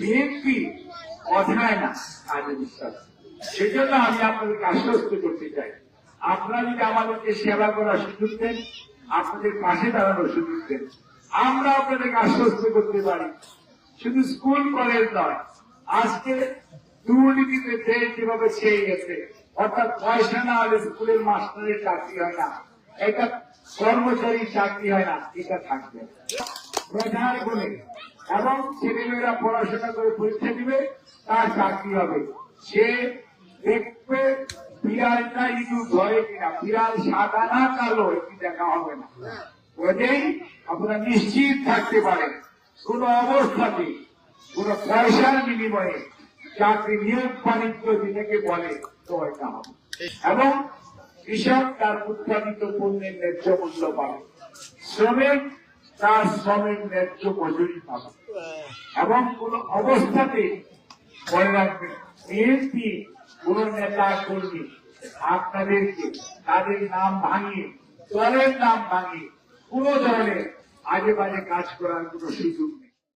BNP কথায় না কাজে বিশ্বাস। সেজন্য আমি আপনাদেরকে আশ্বস্ত করতে চাই। আপনারা যদি আমাদেরকে সেবা করার সুযোগ দেন, আপনাদের পাশে দাঁড়ানোর সুযোগ দেন। আমরা আপনাদেরকে আশ্বস্ত করতে পারি। শুধু স্কুল, কলেজ নয়, আজকে দুর্নীতিতে দেশ যেভাবে ছেয়ে গেছে, অর্থাৎ পয়সা না হলে স্কুলের মাস্টারের চাকরি হয় না এটা কর্মচারী চাকরি হয় না, এটা থাকবে প্রধান গুণে এবং ছেলেমেয়েরা পড়াশোনা করে পরীক্ষা দিবে, তার চাকরি হবে। সে দেখবে বিড়ালটা ইঁদুর ধরে কিনা। বিড়াল সাদা না, কালো এটি দেখা হবে না। ওটাই আপনারা নিশ্চিত থাকতে পারেন, কোন অবস্থাতে কোন পয়সার বিনিময়ে চাকরি নিয়োগ বাণিজ্য যেটাকে বলে, তো এটা হবে। এবং কৃষক তার উৎপাদিত পণ্যের ন্যায্য মূল্য পাবে। শ্রমিক তার শ্রমের ন্যায্য মজুরি পাবে। এবং কোন অবস্থাতে মনে রাখবেন বিএনপি কোন নেতা কর্মী আপনাদেরকে তাদের নাম ভাঙিয়ে, দলের নাম ভাঙিয়ে কোন ধরনের আজে বাজে কাজ করার কোন সুযোগ নেই।